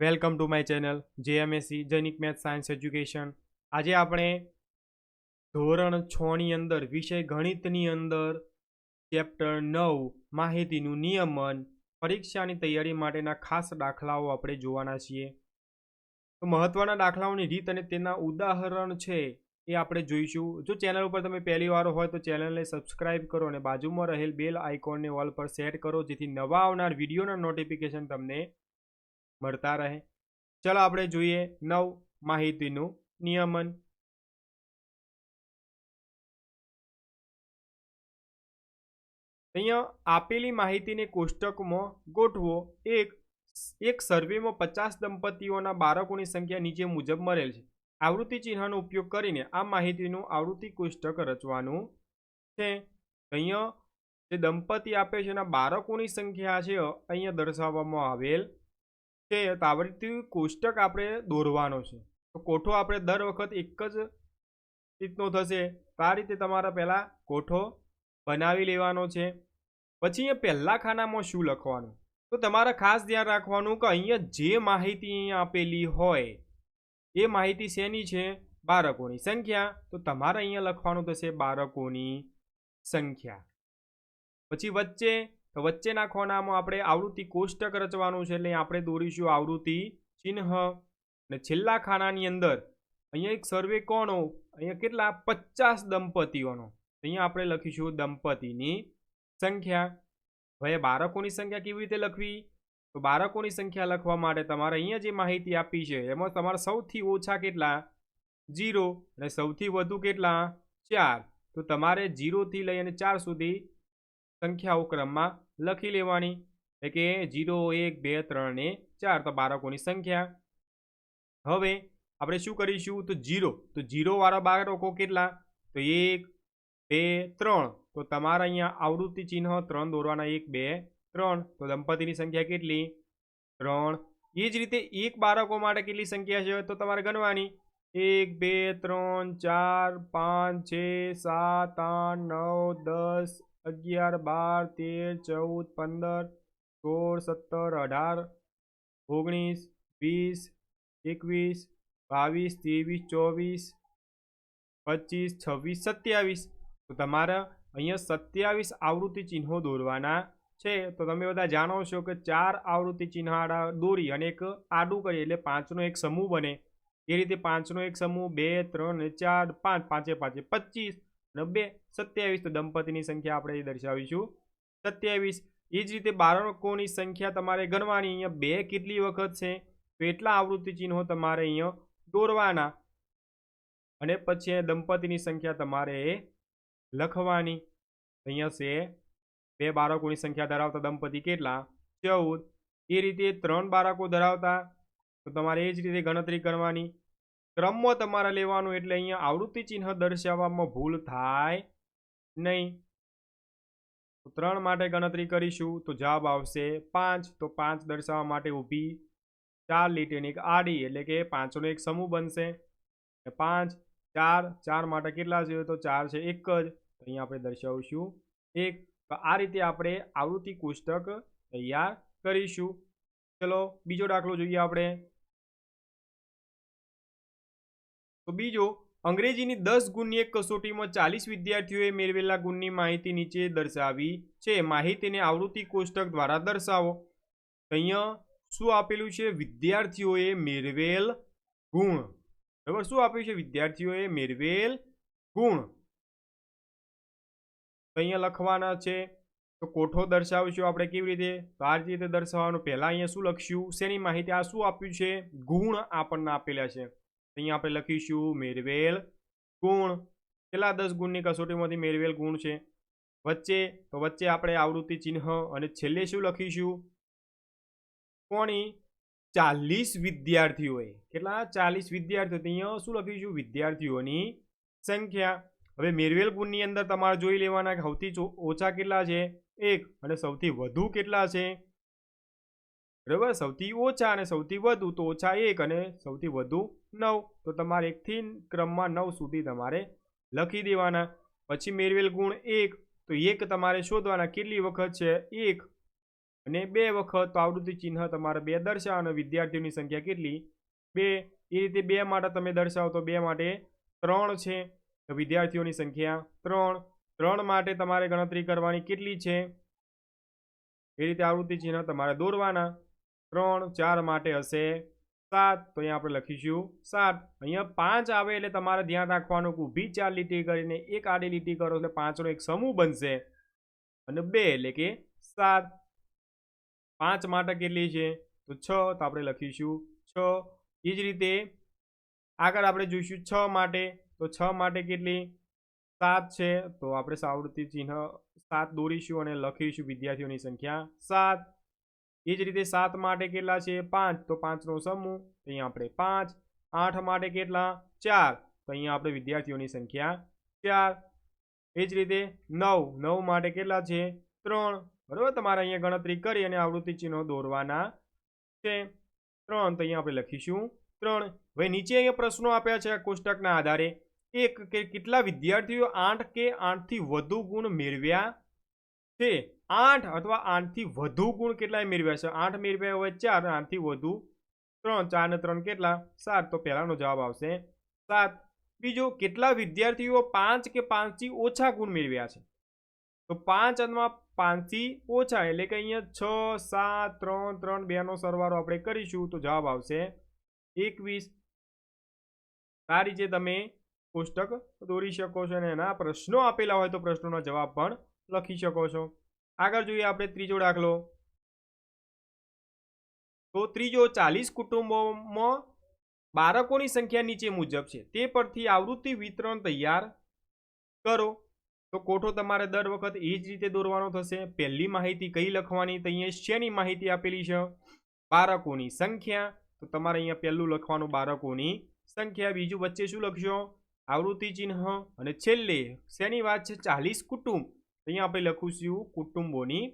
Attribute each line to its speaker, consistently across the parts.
Speaker 1: Welcome to my channel, JMSC Jainik math science education. આજે આપણે ધોરણ છની અંદર, વિષય ગણિતની અંદર, ચેપ્ટર નવ, માહિતીનું નિયમન, પરીક્ષાની તૈયારી માટેના ખાસ દાખલાઓ આપણે જોવાના છીએ. તો મહત્વના દાખલાઓની રીત અને તેના ઉદાહરણ છે એ આપણે જોઈશું. જો ચેનલ ઉપર તમે પહેલી વાર હોય તો ચેનલને સબસ્ક્રાઇબ કરો અને બાજુમાં રહેલ બેલ આઇકોનને ઓલ પર સેટ કરો, જેથી નવા આવનાર વિડીયોના નોટિફિકેશન તમને મળતા રહે. ચલો આપણે જોઈએ નવ માહિતીનું નિયમન. અહીંયા આપેલી માહિતીને કોષ્ટકમાં ગોઠવો. એક એક સર્વેમાં પચાસ દંપતીઓના બાળકોની સંખ્યા નીચે મુજબ મળેલ છે. આવૃત્તિ ચિહ્નનો ઉપયોગ કરીને આ માહિતીનું આવૃત્તિ કોષ્ટક રચવાનું છે. અહીંયા જે દંપતી આપે છે એના બાળકોની સંખ્યા છે, અહીંયા દર્શાવવામાં આવેલ તો આવૃત્તિ કોષ્ટક આપણે દોરવાનો છે. તો કોઠો આપણે દર વખત એક જ રીતનો થશે. તો આ રીતે તમારે પહેલાં કોઠો બનાવી લેવાનો છે. પછી અહીંયા પહેલાં ખાનામાં શું લખવાનું? તો તમારે ખાસ ધ્યાન રાખવાનું કે અહીંયા જે માહિતી આપેલી હોય, એ માહિતી શેની છે? બાળકોની સંખ્યા. તો તમારે અહીંયા લખવાનું થશે બાળકોની સંખ્યા. પછી વચ્ચે તો વચ્ચેના ખોનામાં આપણે આવૃત્તિ કોષ્ટક રચવાનું છે એટલે આપણે દોરીશું આવૃત્તિ ચિહ્ન. અને છેલ્લા ખાનાની અંદર અહીંયા એક સર્વે કોનો અહીંયા કેટલા? પચાસ દંપતીઓનો. અહીંયા આપણે લખીશું દંપતીની સંખ્યા. હવે બાળકોની સંખ્યા કેવી રીતે લખવી? તો બાળકોની સંખ્યા લખવા માટે તમારે અહીંયા જે માહિતી આપી છે, એમાં તમારે સૌથી ઓછા કેટલા? જીરો અને સૌથી વધુ કેટલા? ચાર. તો તમારે જીરોથી લઈ અને ચાર સુધી સંખ્યાઓ ક્રમમાં લખી લેવાની. એટલે કે જીરો, એક, બે, ત્રણ ને ચાર. તો બાળકોની સંખ્યા. હવે આપણે શું કરીશું? તો જીરો. તો જીરોવાળા બાળકો કેટલા? તો એક, બે, ત્રણ. તો તમારા અહીંયા આવૃત્તિ ચિહ્ન ત્રણ દોરવાના. એક, બે, ત્રણ. તો દંપતીની સંખ્યા કેટલી? ત્રણ. એ જ રીતે એક બાળકો માટે કેટલી સંખ્યા છે? તો તમારે ગણવાની. એક, બે, ત્રણ, ચાર, પાંચ, છ, સાત, આઠ, નવ, દસ અગિયાર, બાર, તેર, ચૌદ, પંદર, સોળ, સત્તર, અઢાર, ઓગણીસ, વીસ, એકવીસ, બાવીસ, ત્રેવીસ, ચોવીસ, પચીસ, છવ્વીસ, સત્યાવીસ. તો તમારે અહીંયા સત્યાવીસ આવૃત્તિ ચિહ્નો દોરવાના છે. તો તમે બધા જાણો છો કે ચાર આવૃત્તિ ચિહ્ન દોરી અને એક આડું કરીએ એટલે પાંચનો એક સમૂહ બને. એ રીતે પાંચનો એક સમૂહ બે, ત્રણ ચાર, પાંચ, પાંચે પાંચે, પચીસ. અને બે સત્યાવીસ. તો દંપતીની સંખ્યા આપણે દર્શાવીશું. સત્યાવીસ. એ જ રીતે બાળકોની સંખ્યા તમારે ગણવાની. અહીંયા બે કેટલી વખત છે? તો એટલા આવૃત્તિ ચિહ્નો તમારે અહીંયા દોરવાના. અને પછી દંપતીની સંખ્યા તમારે લખવાની. અહીંયા છે બે બાળકોની સંખ્યા ધરાવતા દંપતી કેટલા? ચૌદ. એ રીતે ત્રણ બાળકો ધરાવતા. તો તમારે એ જ રીતે ગણતરી કરવાની. ક્રમમાં તમારે લેવાનું એટલે અહીંયા આવૃત્તિ ચિહ્ન દર્શાવવામાં ભૂલ થાય નહીં. ત્રણ માટે ગણતરી કરીશું, તો જવાબ આવશે પાંચ. તો પાંચ દર્શાવવા માટે ઊભી ચાર લીટીની એક આડી, એટલે કે પાંચનો એક સમૂહ બનશે. પાંચ, ચાર ચાર માટે કેટલા છે? તો ચાર છે એક જ. અહીંયા આપણે દર્શાવીશું એક. તો આ રીતે આપણે આવૃત્તિ કોષ્ટક તૈયાર કરીશું. ચલો, બીજો દાખલો જોઈએ આપણે. તો બીજો, અંગ્રેજીની દસ ગુણની એક કસોટીમાં ચાલીસ વિદ્યાર્થીઓએ મેળવેલા ગુણની માહિતી નીચે દર્શાવી છે. માહિતીને આવૃત્તિ કોષ્ટક દ્વારા દર્શાવો. અહીંયા શું આપેલું છે? વિદ્યાર્થીઓએ મેળવેલ ગુણ. બરાબર? શું આપ્યું છે? વિદ્યાર્થીઓએ મેળવેલ ગુણ. અહીંયા લખવાના છે. તો કોઠો દર્શાવીશું આપણે કેવી રીતે? તો આ રીતે દર્શાવવાનું. પહેલાં અહીંયા શું લખશું શેની માહિતી? આ શું આપ્યું છે? ગુણ આપણને આપેલા છે. અહીંયા આપણે લખીશું મેળવેલ ગુણ. કેટલા દસ ગુણની કસોટીમાંથી મેળવેલ ગુણ છે? વચ્ચે, તો વચ્ચે આપણે આવૃત્તિ ચિહ્ન અને છેલ્લે શું લખીશું? કોણી ચાલીસ વિદ્યાર્થીઓએ. કેટલા? ચાલીસ વિદ્યાર્થીઓ. અહીંયા શું લખીશું? વિદ્યાર્થીઓની સંખ્યા. હવે મેળવેલ ગુણની અંદર તમારે જોઈ લેવાના સૌથી ઓછા કેટલા છે? એક. અને સૌથી વધુ કેટલા છે? બરાબર? સૌથી ઓછા અને સૌથી વધુ તો ઓછા એક અને સૌથી વધુ નવ. તો તમારે એકથી ક્રમમાં નવ સુધી તમારે લખી દેવાના. પછી મેળવેલ ગુણ એક, તો એક તમારે શોધવાના. કેટલી વખત છે? એક. અને બે વખત, તો આવૃત્તિ ચિહ્ન તમારે બે દર્શાવો વિદ્યાર્થીઓની સંખ્યા કેટલી? બે. એ રીતે બે માટે તમે દર્શાવો તો બે માટે ત્રણ છે. તો વિદ્યાર્થીઓની સંખ્યા ત્રણ. ત્રણ માટે તમારે ગણતરી કરવાની કેટલી છે? એ રીતે આવૃત્તિ ચિહ્ન તમારે દોરવાના. ત્રણ, ચાર માટે હશે. સાત, તો અહીંયા આપણે લખીશું. સાત. અહીંયા પાંચ આવે એટલે તમારે ધ્યાન રાખવાનું ઊભી ચાર લીટી કરીને એક આડી લીટી કરો એટલે પાંચનો એક સમૂહ બનશે. અને બે એટલે કે સાત. પાંચ માટે કેટલી છે? તો છ, તો આપણે લખીશું છ. એ જ રીતે આગળ આપણે જોઈશું છ માટે. તો છ માટે કેટલી? સાત છે. તો આપણે સાવૃત્તિ ચિહ્ન સાત દોરીશું અને લખીશું વિદ્યાર્થીઓની સંખ્યા સાત. એ જ રીતે સાત માટે કેટલા છે? પાંચ. તો પાંચનો સમૂહ અહીંયા આપણે પાંચ. આઠ માટે કેટલા? ચાર. તો અહીંયા આપણે વિદ્યાર્થીઓની સંખ્યા ચાર. એ જ રીતે નવ. નવ માટે કેટલા છે? ત્રણ. બરાબર? તમારે અહીંયા ગણતરી કરી અને આવૃત્તિ ચિહ્નો દોરવાના છે. ત્રણ. તો અહીંયા આપણે લખીશું. ત્રણ. હવે નીચે અહીંયા પ્રશ્નો આપ્યા છે કોષ્ટકના આધારે. એક કે કેટલા વિદ્યાર્થીઓ આઠ કે આઠથી વધુ ગુણ મેળવ્યા છે? આઠ અથવા આઠથી વધુ ગુણ કેટલાય મેળવ્યા છે? આઠ મેળવ્યા હોય ચાર અને આઠથી વધુ ત્રણ. ચાર ને ત્રણ કેટલા? સાત. તો પહેલાંનો જવાબ આવશે સાત. બીજો, કેટલા વિદ્યાર્થીઓ પાંચ કે પાંચથી ઓછા ગુણ મેળવ્યા છે? તો પાંચ અથવા પાંચથી ઓછા, એટલે કે અહીંયા છ, સાત, ત્રણ ત્રણ, બેનો સરવાળો આપણે કરીશું, તો જવાબ આવશે એકવીસ. આ રીતે તમે કોષ્ટક દોરી શકો છો અને એના પ્રશ્નો આપેલા હોય તો પ્રશ્નોના જવાબ પણ લખી શકો છો. આગળ જોઈએ આપણે ત્રીજો દાખલો. તો ત્રીજો ચાલીસ કુટુંબોમાં બાળકોની સંખ્યા નીચે મુજબ છે. તે પરથી આવૃત્તિ વિતરણ તૈયાર કરો. તો કોઠો તમારે દર વખત એ જ રીતે દોરવાનો થશે. પહેલી માહિતી કઈ લખવાની તો અહીંયા શેની માહિતી આપેલી છે? બાળકોની સંખ્યા. તો તમારે અહીંયા પહેલું લખવાનું બાળકોની સંખ્યા. બીજું વચ્ચે શું લખશો? આવૃત્તિ ચિહ્ન. અને છેલ્લે શેની વાત છે? ચાલીસ કુટુંબ. અહીંયા આપણે લખીશું કુટુંબોની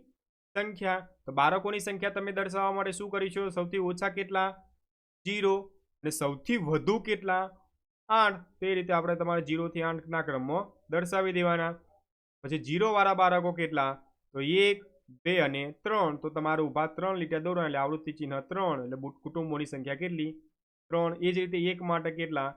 Speaker 1: સંખ્યા. તો બાળકોની સંખ્યા તમે દર્શાવવા માટે શું કરીશું સૌથી ઓછા કેટલા? જીરો. અને સૌથી વધુ કેટલા? આઠ. તે રીતે આપણે તમારે જીરોથી આઠના ક્રમમાં દર્શાવી દેવાના. પછી જીરોવાળા બાળકો કેટલા? તો એક, બે અને ત્રણ. તો તમારે ઊભા ત્રણ લીટા દોરો એટલે આવૃત્તિ ચિહ્ન ત્રણ. એટલે કુટુંબોની સંખ્યા કેટલી? ત્રણ. એ જ રીતે એક માટે કેટલા?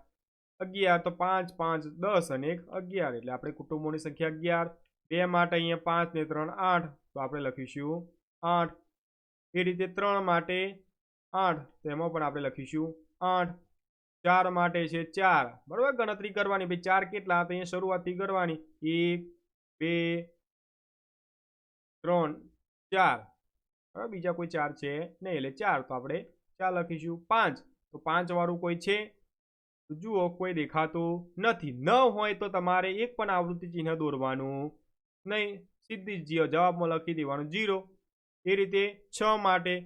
Speaker 1: અગિયાર. તો પાંચ પાંચ, દસ અને એક અગિયાર. એટલે આપણે કુટુંબોની સંખ્યા અગિયાર. બે માટે અહીંયા પાંચ ને ત્રણ આઠ. તો આપણે લખીશું આઠ. એ રીતે ત્રણ માટે આઠ. તેમાં પણ આપણે લખીશું આઠ. ચાર માટે છે ચાર. બરાબર? ગણતરી કરવાની. ભાઈ, ચાર કેટલા? તો અહીંયા શરૂઆતથી કરવાની. એક, બે, ત્રણ, ચાર. બરાબર બીજા કોઈ ચાર છે નહીં. એટલે ચાર. તો આપણે ચાર લખીશું પાંચ. તો પાંચ વાળું કોઈ છે? જુઓ, કોઈ દેખાતું નથી. ન હોય તો તમારે એક પણ આવૃત્તિ ચિહ્ન દોરવાનું નહીં, સીધી જવાબમાં લખી દેવાનું, જીરો. એ રીતે છ માટે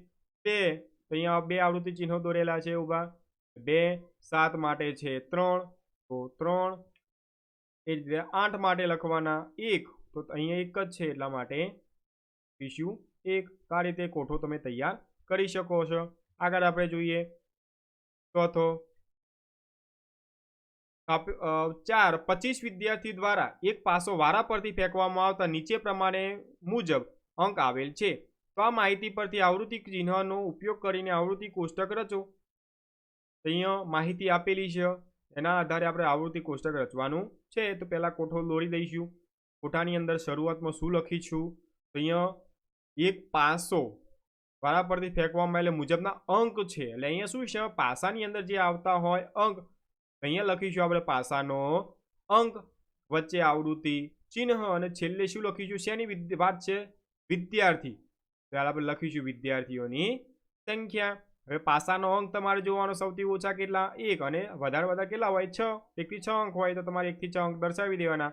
Speaker 1: બે અહીંયા બે આવૃત્તિ ચિહ્નો દોરેલા છે ઊભા. બે, સાત માટે છે ત્રણ. તો ત્રણ, એ જ રીતે આઠ માટે લખવાના એક. તો અહીંયા એક જ છે એટલા માટે લખીશું એક. આ રીતે કોઠો તમે તૈયાર કરી શકો છો. આગળ આપણે જોઈએ ચોથો ચાર પચીસ વિદ્યાર્થી દ્વારા એક પાસો વારા પરથી ફેંકવામાં આવતા નીચે પ્રમાણે મુજબ અંક આવેલ છે. તો આ માહિતી પરથી આવૃત્તિ ચિહ્નનો ઉપયોગ કરીને આવૃત્તિ કોષ્ટક રચો. અહીંયા માહિતી આપેલી છે. એના આધારે આપણે આવૃત્તિ કોષ્ટક રચવાનું છે. તો પહેલાં કોઠો દોરી દઈશું. કોઠાની અંદર શરૂઆતમાં શું લખીશું? તો અહીંયા એક પાસો વારા પરથી ફેંકવામાં એટલે મુજબના અંક છે. એટલે અહીંયા શું છે? પાસાની અંદર જે આવતા હોય અંક અહીંયા લખીશું આપણે પાસાનો અંક વચ્ચે આવૃત્તિ ચિહ્ન અને છેલ્લે શું લખીશું? શેની વાત છે? વિદ્યાર્થી. ત્યારે આપણે લખીશું વિદ્યાર્થીઓની સંખ્યા. હવે પાસાનો અંક તમારે જોવાનો સૌથી ઓછા કેટલા? એક અને વધારે વધારે કેટલા હોય? છ. એકથી છ અંક હોય તો તમારે એકથી છ અંક દર્શાવી દેવાના.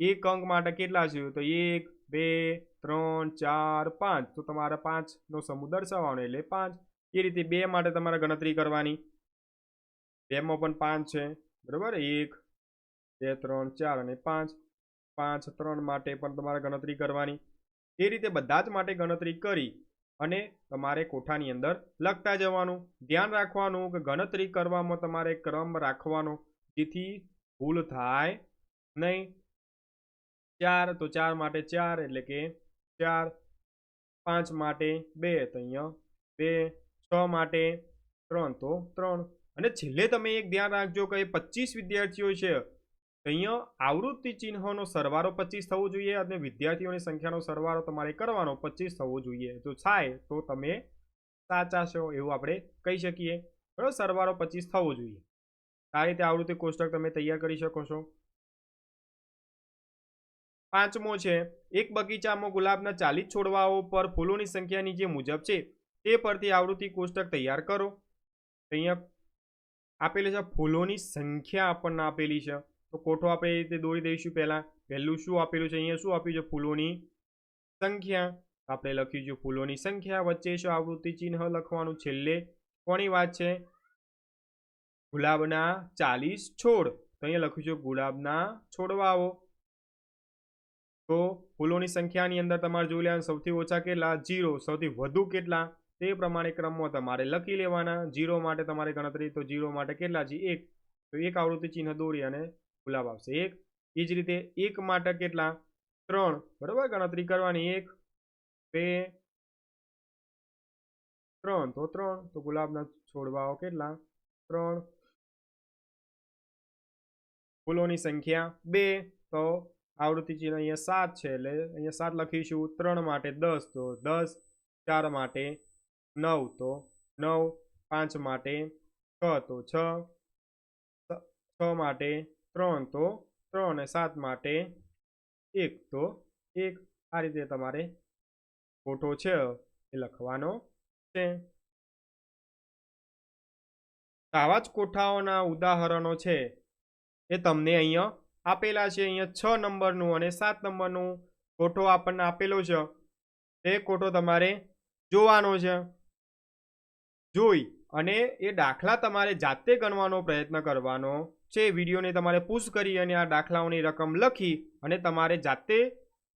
Speaker 1: એક અંક માટે કેટલા છે? તો એક, બે, ત્રણ, ચાર, પાંચ. તો તમારે પાંચનો સમૂહ દર્શાવવાનો એટલે પાંચ. એ રીતે બે માટે તમારે ગણતરી કરવાની. બેમાં પણ પાંચ છે. બરાબર? એક, બે, ત્રણ, ચાર અને પાંચ. પાંચ, ત્રણ માટે પણ તમારે ગણતરી કરવાની. એ રીતે બધા જ માટે ગણતરી કરી અને તમારે કોઠાની અંદર લખતા જવાનું. ધ્યાન રાખવાનું કે ગણતરી કરવામાં તમારે ક્રમ રાખવાનો, જેથી ભૂલ થાય નહીં. ચાર, તો ચાર માટે ચાર એટલે કે ચાર. પાંચ માટે બે, તો અહીંયા બે. છ માટે ત્રણ, તો ત્રણ. અને છેલ્લે તમે એક ધ્યાન રાખજો કે પચીસ વિદ્યાર્થીઓ છે અહીંયા આવૃત્તિ ચિહ્નનો સરવાળો પચીસ થવો જોઈએ અને વિદ્યાર્થીઓની સંખ્યાનો સરવાળો તમારે કરવાનો પચીસ થવો જોઈએ. જો થાય તો તમે સાચા છો એવું આપણે કહી શકીએ. બરાબર? સરવાળો પચીસ થવો જોઈએ. આ રીતે આવૃત્તિ કોષ્ટક તમે તૈયાર કરી શકો છો. પાંચમો છે, એક બગીચામાં ગુલાબના ચાલીસ છોડવાઓ પર ફૂલોની સંખ્યા નીચે મુજબ છે, તે પરથી આવૃત્તિ કોષ્ટક તૈયાર કરો. અહીંયા આપેલું છે, ફૂલોની સંખ્યા આપણને આપેલી છે. તો કોઠો આપણે એ રીતે દોરી દઈશું પહેલાં. પહેલું શું આપેલું છે? અહીંયા શું આપ્યું છે? ફૂલોની સંખ્યા. આપણે લખ્યું છે ફૂલોની સંખ્યા વચ્ચે શું આવૃત્તિ ચિહ્ન લખવાનું? છેલ્લે કોની વાત છે? ગુલાબના ચાલીસ છોડ. તો અહીંયા લખ્યું છે, ગુલાબના છોડવાઓ તો ફૂલોની સંખ્યાની અંદર તમારે જોઈ લેવાનું, સૌથી ઓછા કેટલા? જીરો સૌથી વધુ કેટલા? તે પ્રમાણે ક્રમમાં તમારે લખી લેવાના. જીરો માટે તમારે ગણતરી, તો જીરો માટે કેટલા છે એક. તો એક આવૃત્તિ ચિહ્ન દોરી અને ગુલાબ આવશે. એક. એ જ રીતે એક માટે કેટલા? ત્રણ. બરાબર? ગણતરી કરવાની એક, બે, ત્રણ. તો ત્રણ. તો ગુલાબના છોડવાઓ કેટલા? ત્રણ. ફૂલોની સંખ્યા બે. તો આવૃત્તિ ચિહ્ન અહીંયા સાત છે એટલે અહીંયા સાત લખીશું. ત્રણ માટે દસ. તો દસ. ચાર માટે નવ તો નવ, પાંચ માટે છ તો છ છ માટે ત્રણ તો ત્રણ અને સાત માટે એક તો એક. આ રીતે તમારે ખોટો છે એ લખવાનો છે. આવા જ કોઠાઓના ઉદાહરણો છે. એ તમને અહીંયા આપેલા છે. અહીંયા છ નંબરનું અને સાત નંબરનું કોઠો આપણને આપેલો છે. એ કોઠો તમારે જોવાનો છે. જોઈ અને એ દાખલા તમારે જાતે ગણવાનો પ્રયત્ન કરવાનો છે. વિડીયોને તમારે પુશ કરી અને આ દાખલાઓની રકમ લખી અને તમારે જાતે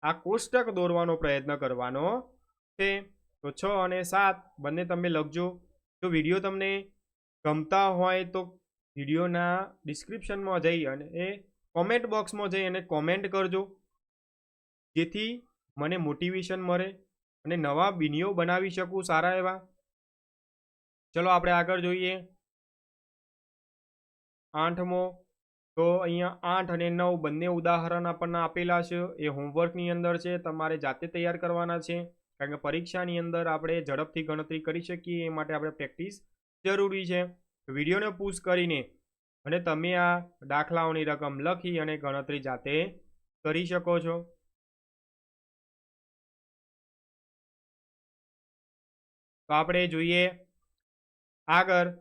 Speaker 1: આ કોષ્ટક દોરવાનો પ્રયત્ન કરવાનો છે. તો છ અને સાત બંને તમે લખજો. જો વીડિયો તમને ગમતા હોય તો વિડીયોના ડિસ્ક્રિપ્શનમાં જઈ અને એ કોમેન્ટ બોક્સમાં જઈ અને કોમેન્ટ કરજો. જેથી મને મોટિવેશન મળે અને નવા વીડિયો બનાવી શકું સારા એવા. ચલો આપણે આગળ જોઈએ. આઠમો, તો અહીંયા આઠ અને નવ બંને ઉદાહરણ આપણને આપેલા છે. એ હોમવર્કની અંદર છે, તમારે જાતે તૈયાર કરવાના છે. કારણ કે પરીક્ષાની અંદર આપણે ઝડપથી ગણતરી કરી શકીએ, એ માટે આપણે પ્રેક્ટિસ જરૂરી છે. વિડીયોને પૂછ કરીને અને તમે આ દાખલાઓની રકમ લખી અને ગણતરી જાતે કરી શકો છો. તો આપણે જોઈએ આગળ.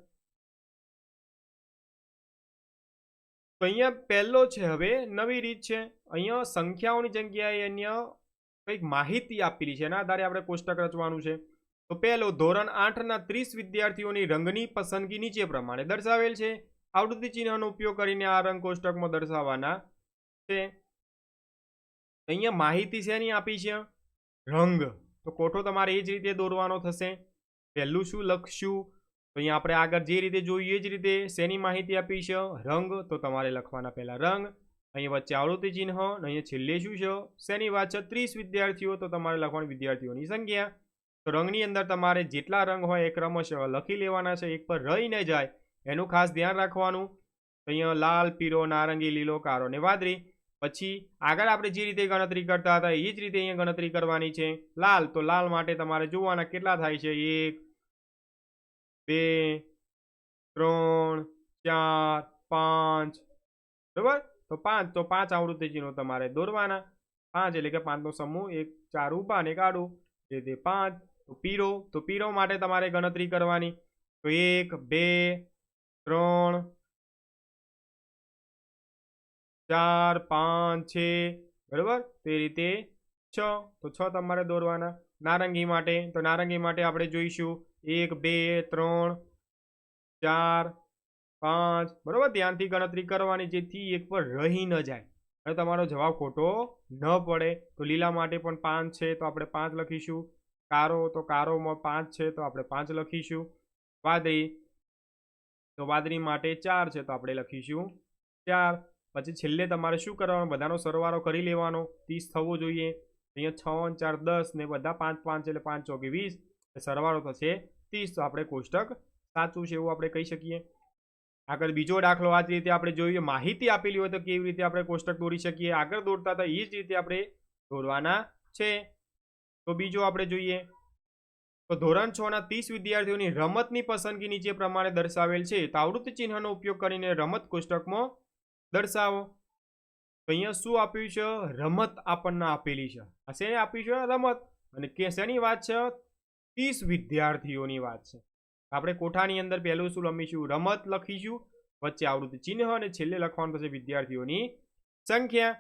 Speaker 1: તો અહીંયા પહેલો છે હવે, નવી રીત છે. અહીંયા સંખ્યાઓની જગ્યાએ અન્ય કંઈક માહિતી આપેલી છે. એના આધારે આપણે કોષ્ટક રચવાનું છે. તો પહેલો, ધોરણ આઠના ત્રીસ વિદ્યાર્થીઓની રંગની પસંદગી નીચે પ્રમાણે દર્શાવેલ છે. આવૃત્તિ ચિહ્નનો ઉપયોગ કરીને આ રંગ કોષ્ટકમાં દર્શાવવાના છે. અહીંયા માહિતી શેની આપી છે. રંગ. તો કોઠો તમારે એ જ રીતે દોરવાનો થશે. પહેલું શું લખશું? તો અહીંયા આપણે આગળ જે રીતે જોઈએ જ રીતે શેની માહિતી આપી છે? રંગ. તો તમારે લખવાના પહેલાં રંગ અહીંયા વચ્ચે આવૃત્તિ ચિહ્ન અહીંયા છેલ્લે શું છે? શેની વાત છે ત્રીસ વિદ્યાર્થીઓ. તો તમારે લખવાની વિદ્યાર્થીઓની સંખ્યા. તો રંગની અંદર તમારે જેટલા રંગ હોય એ ક્રમશ લખી લેવાના છે. એક પર રહી ન જાય એનું ખાસ ધ્યાન રાખવાનું. તો અહીંયા લાલ, પીળો, નારંગી, લીલો કારો ને વાદળી. પછી આગળ આપણે જે રીતે ગણતરી કરતા હતા, એ જ રીતે અહીંયા ગણતરી કરવાની છે. લાલ. તો લાલ માટે તમારે જોવાના કેટલા થાય છે? એક બે, ત્રણ, ચાર, પાંચ. બરાબર? તો પાંચ તો પાંચ આવૃત્તિ ચિહ્નો તમારે દોરવાના. પાંચ એટલે કે પાંચનો સમૂહ, એક, ચાર ઊભા અને એક આડું. તે પાંચ. તો પીરો તો પીરો માટે તમારે ગણતરી કરવાની. તો એક, બે, ત્રણ, ચાર, પાંચ છે. બરાબર? તે રીતે છ. તો છ તમારે દોરવાના. નારંગી માટે. તો નારંગી માટે આપણે જોઈશું. એક, બે, ત્રણ, ચાર, પાંચ. બરાબર? ધ્યાનથી ગણતરી કરવાની, જેથી એક પર રહી ન જાય. અને તમારો જવાબ ખોટો ન પડે. તો લીલા માટે પણ પાંચ છે, તો આપણે પાંચ લખીશું. કારો, તો કારોમાં પાંચ છે, તો આપણે પાંચ લખીશું. વાદળી, તો વાદળી માટે ચાર છે, તો આપણે લખીશું ચાર. પછી છેલ્લે તમારે શું કરવાનું? બધાનો સરવાળો કરી લેવાનો. ત્રીસ થવો જોઈએ. અહીંયા છ ચાર દસ ને બધા પાંચ પાંચ એટલે પાંચ ચોકી વીસ સરવાળો થશે ત્રીસ, તો આપણે કોષ્ટક સાચું છે એવું આપણે કહી શકીએ. આગળ બીજો દાખલો આ જ રીતે આપણે જોઈએ, માહિતી આપેલી હોય તો કેવી રીતે આપણે કોષ્ટક દોરી શકીએ? આગળ દોરતા હતા એ જ રીતે આપણે દોરવાના છે. તો બીજો આપણે જોઈએ. તો ધોરણ છ ના ત્રીસ વિદ્યાર્થીઓની રમતની પસંદગી નીચે પ્રમાણે દર્શાવેલ છે. તો આવૃત્તિ ચિહ્નનો ઉપયોગ કરીને રમત કોષ્ટકમાં દર્શાવો. તો અહીંયા શું આપ્યું છે? રમત આપણને આપેલી છે. આ શેને આપ્યું છે? રમત. અને કે શેની વાત છે? ત્રીસ વિદ્યાર્થીઓની વાત છે. આપણે કોઠાની અંદર પહેલું શું લમીશું રમત લખીશું. વચ્ચે આવૃત્તિ ચિહ્ન અને છેલ્લે લખવાનું થશે વિદ્યાર્થીઓની સંખ્યા.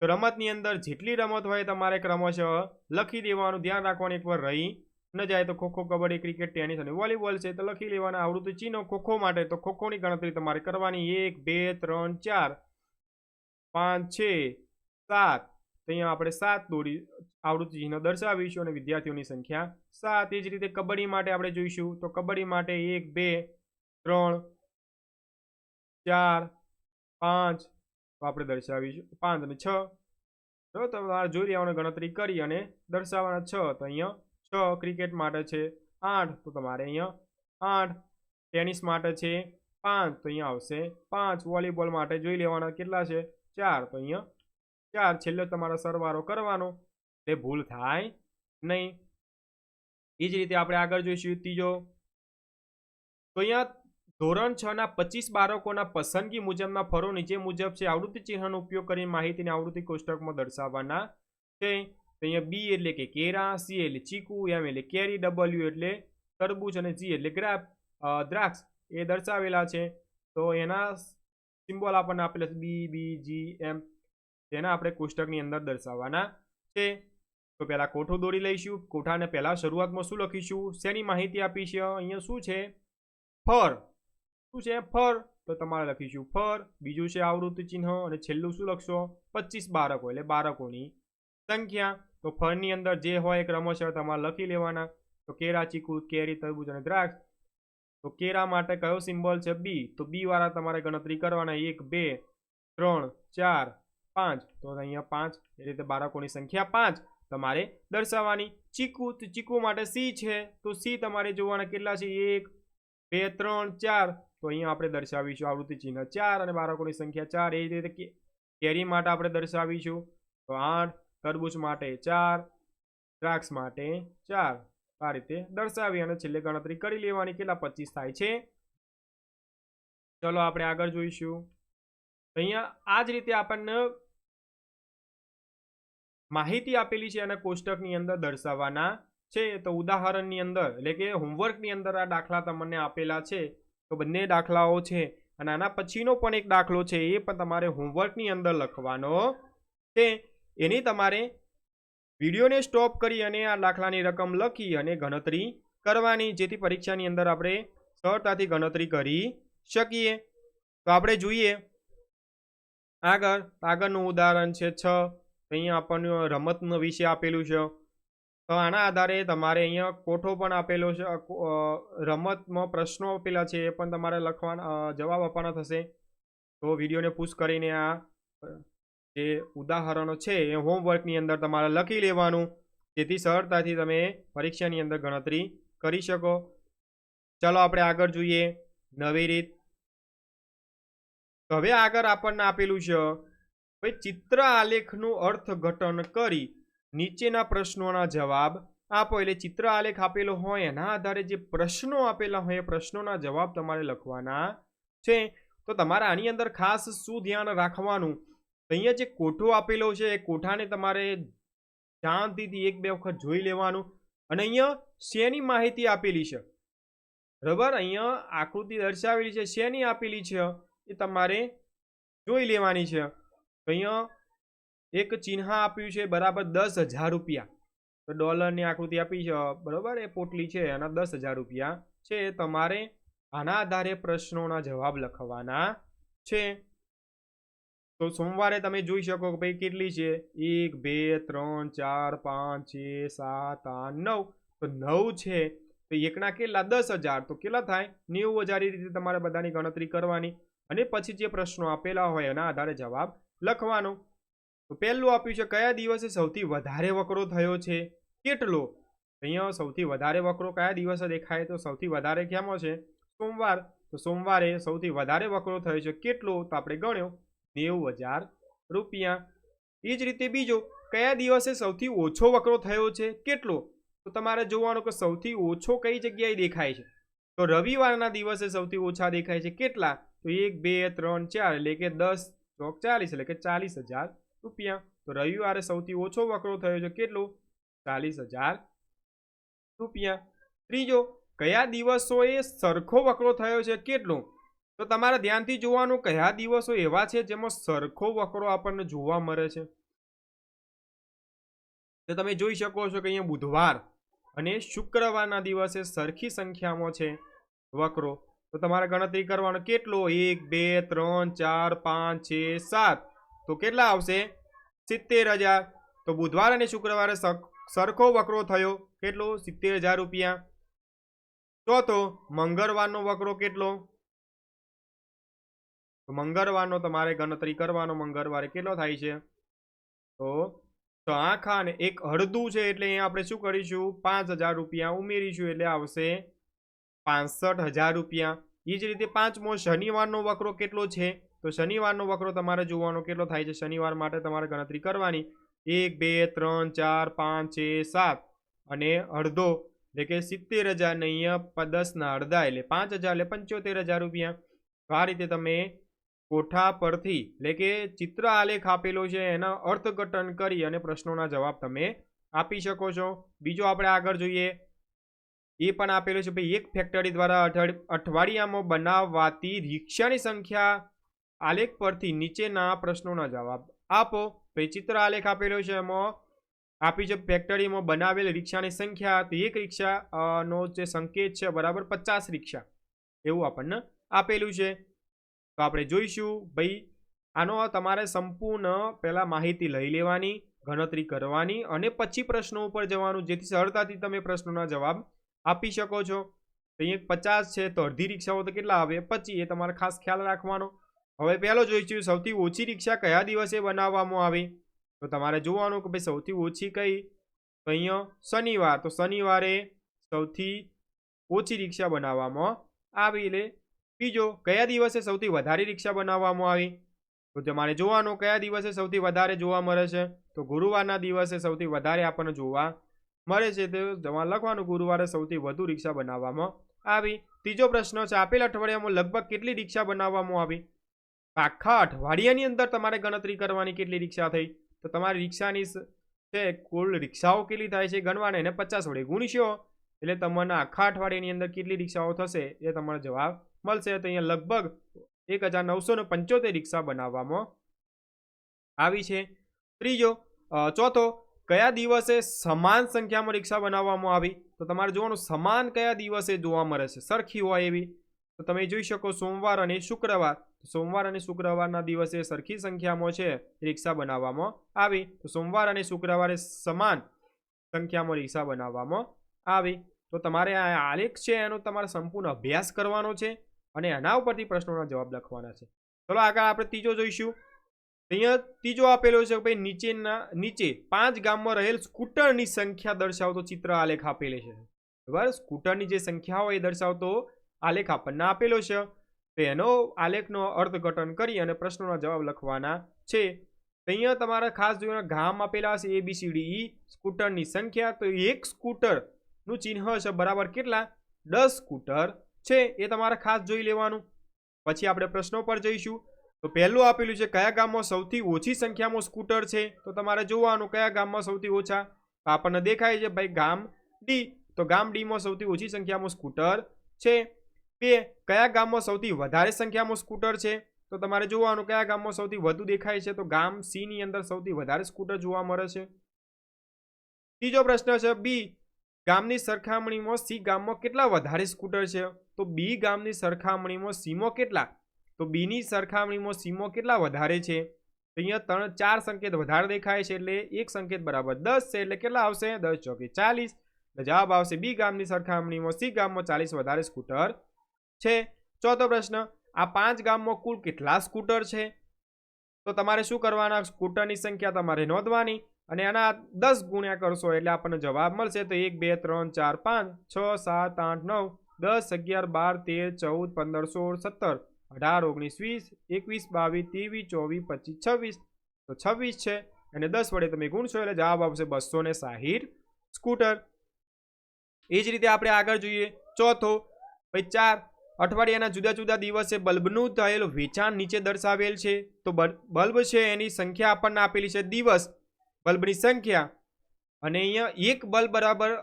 Speaker 1: તો રમતની અંદર જેટલી રમત હોય તમારે ક્રમશઃ લખી દેવાનું. ધ્યાન રાખવાનું એકવાર રહી ન જાય તો ખોખો કબડ્ડી, ક્રિકેટ, ટેનિસ અને વોલીબોલ છે. તો લખી લેવાના આવૃત્તિ ચિહ્નો ખોખો માટે. તો ખોખોની ગણતરી તમારે કરવાની. એક, બે, ત્રણ, ચાર. પાંચ, છે, સાત. તો અહીંયા આપણે સાત દોડી આવૃત્તિ ચિહ્ન દર્શાવીશું અને વિદ્યાર્થીઓની સંખ્યા સાત. એ જ રીતે કબડ્ડી માટે આપણે જોઈશું તો કબડ્ડી માટે એક, બે, ત્રણ, ચાર, પાંચ. આપણે દર્શાવીશું પાંચ અને છ. તો તમારે જોઈ લેવાનું ગણતરી કરી અને દર્શાવવાના છ. તો અહીંયા છ ક્રિકેટ માટે છે આઠ. તો તમારે અહીંયા આઠ. ટેનિસ માટે છે પાંચ. તો અહીંયા આવશે પાંચ. વોલીબોલ માટે જોઈ લેવાના કેટલા છે? ચાર તો અહીંયા ચાર છેલ્લે તમારો સરવારો કરવાનો. એટલે ભૂલ થાય નહીં. એ જ રીતે આપણે આગળ જોઈશું ત્રીજો. તો અહીંયા ધોરણ છ ના પચીસ બાળકોના પસંદગી મુજબના ફરો નીચે મુજબ છે. આવૃત્તિ ચિહ્નનો ઉપયોગ કરીને માહિતીને આવૃત્તિ કોષ્ટકમાં દર્શાવવાના છે. તો અહીંયા બી એટલે કે કેરા સી એટલે ચીકુ એમ એટલે કેરી ડબલ્યુ એટલે તરબૂચ અને જી એટલે ગ્રાપ દ્રાક્ષ એ દર્શાવેલા છે. તો એના સિમ્બોલ આપણને આપેલા છે બી બી, જી, એમ. તેના આપણે કોષ્ટકની અંદર દર્શાવવાના છે. તો પહેલાં કોઠો દોરી લઈશું. કોઠાને પહેલાં શરૂઆતમાં શું લખીશું? શેની માહિતી આપી છે અહીંયા શું છે? ફર. શું છે? ફર. તો તમારે લખીશું ફર. બીજું છે આવૃત્તિ ચિહ્ન. અને છેલ્લું શું લખશો? પચીસ બાળકો એટલે બાળકોની સંખ્યા. તો ફળની અંદર જે હોય એક ક્રમશઃ તમારે લખી લેવાના. તો કેરા ચીકુ, કેરી, તરબૂચ અને દ્રાક્ષ. તો કેરા માટે કયો સિમ્બોલ છે? બી. તો બી વાળા તમારે ગણતરી કરવાના એક, બે, ત્રણ, ચાર, પાંચ. તો અહીંયા પાંચ, એ રીતે બાળકોની સંખ્યા પાંચ તમારે દર્શાવવાની. ચીકુ, તો ચીકુ માટે સી છે. તો સી તમારે જોવાના કેટલા છે? એક, બે, ત્રણ, ચાર. તો અહીંયા આપણે દર્શાવીશું આવૃત્તિ ચિહ્ન. ચાર અને બાળકોની સંખ્યા ચાર. એ રીતે કેરી માટે આપણે દર્શાવીશું. તો આઠ, તરબૂચ માટે ચાર, દ્રાક્ષ માટે ચાર. આ રીતે દર્શાવી અને છેલ્લે ગણતરી કરી લેવાની. કેટલા? પચીસ થાય છે. ચલો આપણે આગળ જોઈશું. અહીંયા આ જ રીતે આપણને માહિતી આપેલી છે અને કોષ્ટકની અંદર દર્શાવવાના છે. તો ઉદાહરણની અંદર, એટલે કે હોમવર્કની અંદર આ દાખલા તમને આપેલા છે. તો બંને દાખલાઓ છે અને આના પછીનો પણ એક દાખલો છે, એ પણ તમારે હોમવર્કની અંદર લખવાનો છે. એની તમારે વિડીયોને સ્ટોપ કરી અને આ દાખલાની રકમ લખી અને ગણતરી કરવાની, જેથી પરીક્ષાની અંદર આપણે સરળતાથી ગણતરી કરી શકીએ. તો આપણે જોઈએ. આગળ, આગળનું ઉદાહરણ છે છ. અહીંયા આપણને રમતનો વિશે આપેલું છે. તો આના આધારે તમારે અહીંયા કોઠો પણ આપેલો છે રમતમાં પ્રશ્નો આપેલા છે, એ પણ તમારે લખવાના જવાબ આપવાના થશે. તો વિડીયોને પુશ કરીને આ જે ઉદાહરણો છે એ હોમવર્કની અંદર તમારે લખી લેવાનું. જેથી સરળતાથી તમે પરીક્ષાની અંદર ગણતરી કરી શકો. ચાલો આપણે આગળ જોઈએ. નવી રીત. હવે આગળ આપણને આપેલું છે, ભાઈ, ચિત્ર આલેખનું અર્થઘટન કરી નીચેના પ્રશ્નોના જવાબ આપો. એટલે ચિત્ર આલેખ આપેલો હોય, એના આધારે જે પ્રશ્નો આપેલા હોય એ પ્રશ્નોના જવાબ તમારે લખવાના છે. તો તમારે આની અંદર ખાસ શું ધ્યાન રાખવાનું? અહીંયા જે કોઠો આપેલો છે, એ કોઠાને તમારે શાંતિથી એક બે વખત જોઈ લેવાનું. અને અહીંયા શેની માહિતી આપેલી છે? બરાબર? અહીંયા આકૃતિ દર્શાવેલી છે. શેની આપેલી છે? એ તમારે જોઈ લેવાની છે. અહીંયા એક ચિહ્ન આપ્યું છે, બરાબર દસ હજાર રૂપિયા. તો ડોલરની આકૃતિ આપી છે. બરાબર? એ પોટલી છે, એના દસ હજાર રૂપિયા છે. તમારે આના આધારે પ્રશ્નોના જવાબ લખવાના છે. તો સોમવારે તમે જોઈ શકો કે ભાઈ કેટલી છે? એક, બે, ત્રણ, ચાર, પાંચ, છ, સાત, આઠ, નવ. તો નવ છે. તો એકના કેટલા? દસ હજાર. તો કેટલા થાય? નેવું હજાર એ રીતે તમારે બધાની ગણતરી કરવાની. અને પછી જે પ્રશ્નો આપેલા હોય એના આધારે જવાબ લખવાનો. તો પહેલું આપ્યું છે, કયા દિવસે સૌથી વધારે વકરો થયો છે? કેટલો? અહીંયા સૌથી વધારે વકરો કયા દિવસે દેખાય? તો સૌથી વધારે ક્યાંમાં છે? સોમવાર. તો સોમવારે સૌથી વધારે વકરો થયો છે કેટલો? તો આપણે ગણ્યો. નેવું હજાર રૂપિયા. એ જ રીતે બીજો, કયા દિવસે સૌથી ઓછો વકરો થયો છે? કેટલો? તો તમારે જોવાનું કે સૌથી ઓછો કઈ જગ્યાએ દેખાય છે? તો રવિવારના દિવસે સૌથી ઓછા દેખાય છે કેટલા? તો એક, બે, ત્રણ, ચાર, એટલે કે દસ, ચોક ચાલીસ, એટલે કે ચાલીસ હજાર રૂપિયા. તો રવિવારે સૌથી ઓછો વકરો થયો છે કેટલો? ચાલીસ હજાર રૂપિયા. ત્રીજો, કયા દિવસોએ સરખો વકરો થયો છે કેટલો? તો તમારે ધ્યાનથી જોવાનું કયા દિવસો એવા છે જેમાં સરખો વકરો આપણને જોવા મળે છે? તો તમે જોઈ શકો છો કે અહીંયા બુધવાર અને શુક્રવારના દિવસે સરખી સંખ્યામાં છે વકરો. તો તમારે ગણતરી કરવાનો કેટલો? એક, બે, ત્રણ, ચાર, પાંચ, છ, સાત. તો કેટલા આવશે? સિત્તેર હજાર. તો બુધવાર અને શુક્રવારે સરખો વકરો થયો કેટલો? સિત્તેર હજાર રૂપિયા. ચોથો, મંગળવારનો વકરો કેટલો? તો મંગળવારનો તમારે ગણતરી કરવાનો, મંગળવારે કેટલો થાય છે? તો તો આખા અને એક અડધું છે એટલે અહીંયા આપણે શું કરીશું? પાંચ હજાર રૂપિયા ઉમેરીશું એટલે આવશે પાંસઠ હજાર રૂપિયા. એ જ રીતે પાંચમો શનિવારનો વકરો કેટલો છે? તો શનિવારનો વકરો તમારે જોવાનો કેટલો થાય છે? શનિવાર માટે તમારે ગણતરી કરવાની. એક, બે, ત્રણ, ચાર, પાંચ, છ, સાત અને અડધો. એટલે કે સિત્તેર હજાર ને અહીંયા દસના અડધા એટલે પાંચ હજાર એટલે પંચોતેર હજાર રૂપિયા. આ રીતે તમે કોઠા પરથી, એટલે કે ચિત્ર આલેખ આપેલો છે, એના અર્થઘટન કરી અને પ્રશ્નોના જવાબ તમે આપી શકો છો. બીજો આપણે આગળ જોઈએ. એ પણ આપેલું છે, ભાઈ, એક ફેક્ટરી દ્વારા અઠવાડ- અઠવાડિયામાં બનાવવાતી રિક્ષાની સંખ્યા આલેખ પરથી નીચેના પ્રશ્નોના જવાબ આપો. ભાઈ, ચિત્ર આલેખ આપેલો છે, એમાં આપી છે ફેક્ટરીમાં બનાવેલ રિક્ષાની સંખ્યા તો એક રિક્ષા નો જે સંકેત છે, બરાબર પચાસ રિક્ષા, એવું આપણને આપેલું છે. તો આપણે જોઈશું, ભાઈ, આનો તમારે સંપૂર્ણ પહેલાં માહિતી લઈ લેવાની, ગણતરી કરવાની અને પછી પ્રશ્નો ઉપર જવાનું, જેથી સરળતાથી તમે પ્રશ્નોના જવાબ આપી શકો છો. તો અહીંયા પચાસ છે, તો અડધી રિક્ષાઓ તો કેટલા આવે? પચી એ તમારે ખાસ ખ્યાલ રાખવાનો. હવે પહેલો જોઈશું, સૌથી ઓછી રિક્ષા કયા દિવસે બનાવવામાં આવે? તો તમારે જોવાનું કે ભાઈ સૌથી ઓછી કઈ? તો અહીંયા શનિવાર, તો શનિવારે સૌથી ઓછી રિક્ષા બનાવવામાં આવી એટલે બીજો, કયા દિવસે સૌથી વધારે રિક્ષા બનાવવામાં આવી? તો તમારે જોવાનું કયા દિવસે સૌથી વધારે જોવા મળે છે? તો ગુરુવારના દિવસે સૌથી વધારે આપણને જોવા મળે છે. તો તમારે લખવાનું, ગુરુવારે સૌથી વધુ રિક્ષા બનાવવામાં આવી. ત્રીજો પ્રશ્ન છે, આપેલ અઠવાડિયામાં લગભગ કેટલી રિક્ષા બનાવવામાં આવી? આખા અઠવાડિયાની અંદર તમારે ગણતરી કરવાની કેટલી રિક્ષા થઈ? તો તમારી રિક્ષાની છે, કુલ રિક્ષાઓ કેટલી થાય છે ગણવાને, એને પચાસ વડે ગુણશો એટલે તમને આખા અઠવાડિયાની અંદર કેટલી રિક્ષાઓ થશે એ તમારો જવાબ મળશે તો અહીંયા લગભગ એક હજાર નવસો ને પંચોતેર રિક્ષા બનાવવામાં આવી છે. ત્રીજો ચોથો, કયા દિવસે સમાન સંખ્યામાં રિક્ષા બનાવવામાં આવી? તો તમારે જોવાનું સમાન કયા દિવસે જોવા મળે છે? સરખી હોય એવી. તો તમે જોઈ શકો સોમવાર અને શુક્રવાર. સોમવાર અને શુક્રવારના દિવસે સરખી સંખ્યામાં છે રિક્ષા બનાવવામાં આવી. તો સોમવાર અને શુક્રવારે સમાન સંખ્યામાં રિક્ષા બનાવવામાં આવી. તો તમારે આ આલેખ છે એનો તમારે સંપૂર્ણ અભ્યાસ કરવાનો છે. અને એના ઉપરથી પ્રશ્નોના જવાબ લખવાના છે. ચલો આગળ આપણે ત્રીજો જોઈશું. અહીંયા ત્રીજો આપેલો છે ભાઈ નીચેના, નીચે પાંચ ગામમાં રહેલ સ્કૂટરની સંખ્યા દર્શાવતો ચિત્ર આલેખ આપેલો છે. બરાબર? સ્કૂટરની જે સંખ્યા હોય એ દર્શાવતો આલેખ આપણને આપેલો છે. તો એનો આલેખનો અર્થઘટન કરી અને પ્રશ્નોના જવાબ લખવાના છે. અહીંયા તમારા ખાસ જોઈને ગામ આપેલા હશે એ બી સી ડી ઈ સ્કૂટરની સંખ્યા. તો એક સ્કૂટરનું ચિહ્ન છે બરાબર કેટલા? દસ સ્કૂટર. છે એ તમારે ખાસ જોઈ લેવાનું. પછી આપણે પ્રશ્નો પર જઈશું. તો પહેલું આપેલું છે, કયા ગામમાં સૌથી ઓછી સંખ્યામાં સ્કૂટર છે? તો તમારે જોવાનું કયા ગામમાં સૌથી ઓછા? આપણને દેખાય છે, ભાઈ ગામ ડી તો ગામ ડીમાં સૌથી ઓછી સંખ્યામાં સ્કૂટર છે. બે, કયા ગામમાં સૌથી વધારે સંખ્યામાં સ્કૂટર છે? તો તમારે જોવાનું કયા ગામમાં સૌથી વધુ દેખાય છે? તો ગામ સી ની અંદર સૌથી વધારે સ્કૂટર જોવા મળે છે. ત્રીજો પ્રશ્ન છે બી ગામની સરખામણીમાં સી ગામમાં કેટલા વધારે સ્કૂટર છે? તો બી ગામની સરખામણીમાં સીમો કેટલા? તો બીની સરખામણીમાં સીમો કેટલા વધારે છે? તો અહીંયા ત્રણ, ચાર સંકેત વધારે દેખાય છે એટલે એક સંકેત બરાબર દસ છે એટલે કેટલા આવશે? દસ ચોકી ચાલીસ. જવાબ આવશે બી ગામની સરખામણીમાં, સી ગામમાં ચાલીસ વધારે સ્કૂટર છે. ચોથો પ્રશ્ન, આ પાંચ ગામમાં કુલ કેટલા સ્કૂટર છે? તો તમારે શું કરવાના? સ્કૂટરની સંખ્યા તમારે નોંધવાની અને આના દસ ગુણ્યા કરશો એટલે આપણને જવાબ મળશે. તો એક, બે, ત્રણ, ચાર, પાંચ, છ, સાત, આઠ, નવ દસ અગિયાર બાર તેર ચૌદ પંદર સોળ સત્તર અઢાર ઓગણીસ વીસ એકવીસ બાવીસ ત્રેવીસ ચોવીસ પચીસ છવ્વીસ તો છવ્વીસ છે અને દસ વડે તમે ગુણશો એટલે જવાબ આવશે બસો ને સાહીઠ. સ્કૂટર. એ જ રીતે આપણે આગળ જોઈએ. ચોથો. ભાઈ ચાર. અઠવાડિયાના જુદા જુદા દિવસે બલ્બનું થયેલું વેચાણ નીચે દર્શાવેલ છે. તો બલ- બલ્બ છે એની સંખ્યા આપણને આપેલી છે દિવસ. બલ્બની સંખ્યા. અને અહીંયા એક બલ્બ બરાબર,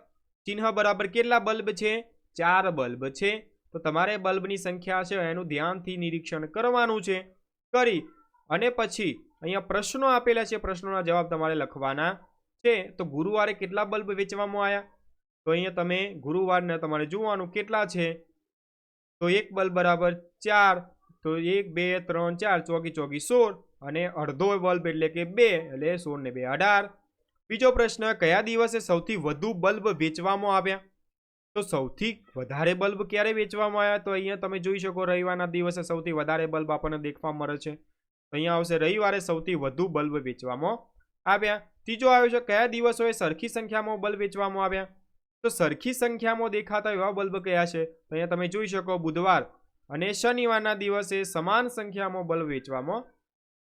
Speaker 1: ચિહ્ન બરાબર કેટલા બલ્બ છે? ચાર બલ્બ છે. તો તમારે બલ્બની સંખ્યા છે, એનું ધ્યાનથી નિરીક્ષણ કરવાનું છે. કરી. અને પછી અહીંયા પ્રશ્નો આપેલા છે, પ્રશ્નોના જવાબ તમારે લખવાના છે. તો ગુરુવારે કેટલા બલ્બ વેચવામાં આવ્યા? તો અહીંયા તમે ગુરુવારને તમારે જોવાનું કેટલા છે? તો એક બલ્બ બરાબર ચાર. તો એક, બે, ત્રણ, ચાર, ચોકી ચોકી, સોળ. અને અડધો બલ્બ એટલે કે બે, એટલે સોળ ને બે, અઢાર. બીજો પ્રશ્ન, કયા દિવસે સૌથી વધુ બલ્બ વેચવામાં આવ્યા? તો સૌથી વધારે બલ્બ ક્યારે વેચવામાં આવ્યા? તો અહીંયા તમે જોઈ શકો, રવિવારના દિવસે સૌથી વધારે બલ્બ આપણને દેખવા મળે છે. તો અહીંયા આવશે, રવિવારે સૌથી વધુ બલ્બ વેચવામાં આવ્યા. ત્રીજો આવ્યો છે, કયા દિવસોએ સરખી સંખ્યામાં બલ્બ વેચવામાં આવ્યા? તો સરખી સંખ્યામાં દેખાતા એવા બલ્બ કયા છે? તો અહીંયા તમે જોઈ શકો, બુધવાર અને શનિવારના દિવસે સમાન સંખ્યામાં બલ્બ વેચવામાં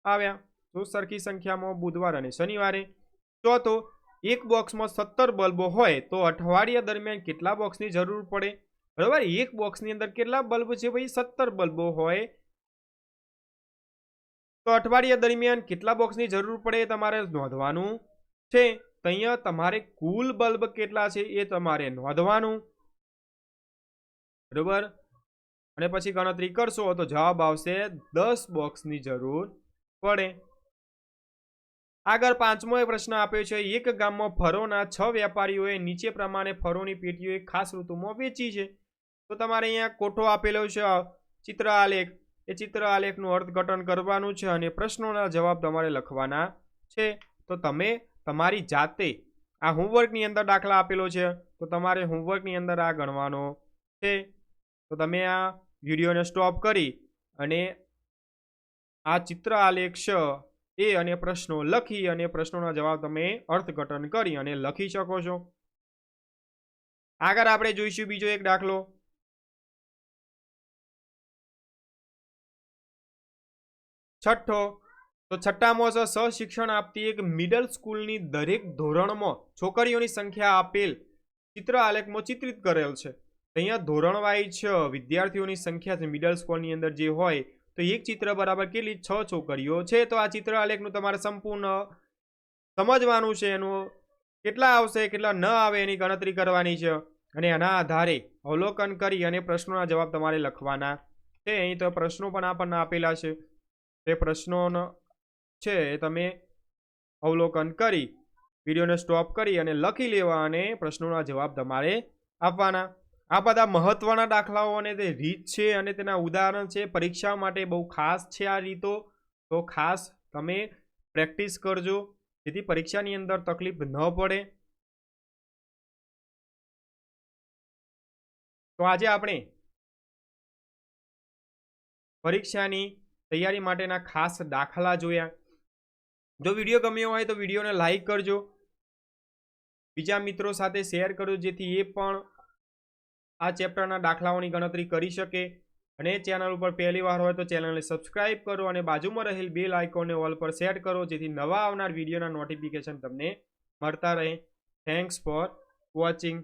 Speaker 1: આવ્યા. તો સરખી સંખ્યામાં બુધવાર અને શનિવારે. ચોથો એક બોક્સમાં સત્તર બલ્બો હોય તો અઠવાડિયા દરમિયાન કેટલા બોક્સની જરૂર પડે? બરાબર, એક બોક્સની અંદર કેટલા બલ્બ છે ભાઈ? સત્તર બલ્બો હોય. તો અઠવાડિયા દરમિયાન કેટલા બોક્સની જરૂર પડે તમારે નોંધવાનું છે. અહીંયા તમારે કુલ બલ્બ કેટલા છે એ તમારે નોંધવાનું. બરોબર? અને પછી ગણતરી કરશો તો જવાબ આવશે દસ બોક્સની જરૂર પડે. આગળ પાંચમો એ પ્રશ્ન આપ્યો છે, એક ગામમાં ફરોના છ વેપારીઓએ નીચે પ્રમાણે ફરોની પેટીઓ ખાસ ઋતુમાં વેચી છે. તો તમારે અહીંયા કોઠો આપેલો છે ચિત્ર આલેખ. એ ચિત્ર આલેખનું અર્થઘટન કરવાનું છે અને પ્રશ્નોના જવાબ તમારે લખવાના છે. તો તમે તમારી જાતે આ હોમવર્કની અંદર દાખલા આપેલો છે, તો તમારે હોમવર્કની અંદર આ ગણવાનો છે. તો તમે આ વિડીયોને સ્ટોપ કરી અને આ ચિત્ર આલેખ એ અને પ્રશ્નો લખી અને પ્રશ્નોના જવાબ તમે અર્થઘટન કરી અને લખી શકો છો. આગળ આપણે જોઈશું બીજો એક દાખલો. છઠ્ઠો, તો છઠ્ઠામાં છે, સશિક્ષણ આપતી એક મિડલ સ્કૂલની દરેક ધોરણમાં છોકરીઓની સંખ્યા આપેલ ચિત્ર આલેખમાં ચિત્રિત કરેલ છે. અહીંયા ધોરણ વાઇઝ વિદ્યાર્થીઓની સંખ્યા છે મિડલ સ્કૂલની અંદર જે હોય તો એક ચિત્ર બરાબર કેટલી? છ છોકરીઓ છે. તો આ ચિત્ર આલેખનું તમારે સંપૂર્ણ સમજવાનું છે. એનું કેટલા આવશે, કેટલા ન આવે એની ગણતરી કરવાની છે. અને એના આધારે અવલોકન કરી અને પ્રશ્નોના જવાબ તમારે લખવાના છે. અહીં તો પ્રશ્નો પણ આપણને આપેલા છે. તે પ્રશ્નોનો છે એ તમે અવલોકન કરી, વિડીયોને સ્ટોપ કરી અને લખી લેવા અને પ્રશ્નોના જવાબ તમારે આપવાના. આ બધા મહત્વના દાખલાઓ અને તે રીત છે અને તેના ઉદાહરણ છે. પરીક્ષા માટે બહુ ખાસ છે આ રીતો. તો ખાસ તમે પ્રેક્ટિસ કરજો. જેથી પરીક્ષાની અંદર તકલીફ ન પડે. તો આજે આપણે પરીક્ષાની તૈયારી માટેના ખાસ દાખલા જોયા. જો વીડિયો ગમ્યો હોય તો વિડીયોને લાઈક કરજો. બીજા મિત્રો સાથે શેર કરજો. જેથી એ પણ આ ચેપ્ટરના દાખલાઓની ગણતરી કરી શકે અને ચેનલ ઉપર પહેલી વાર હોય તો ચેનલને સબસ્ક્રાઇબ કરો અને બાજુમાં રહેલ બેલ આઇકોનને ઓલ પર સેટ કરો, જેથી નવા આવનાર વિડીયોના નોટિફિકેશન તમને મળતા રહે. Thanks for watching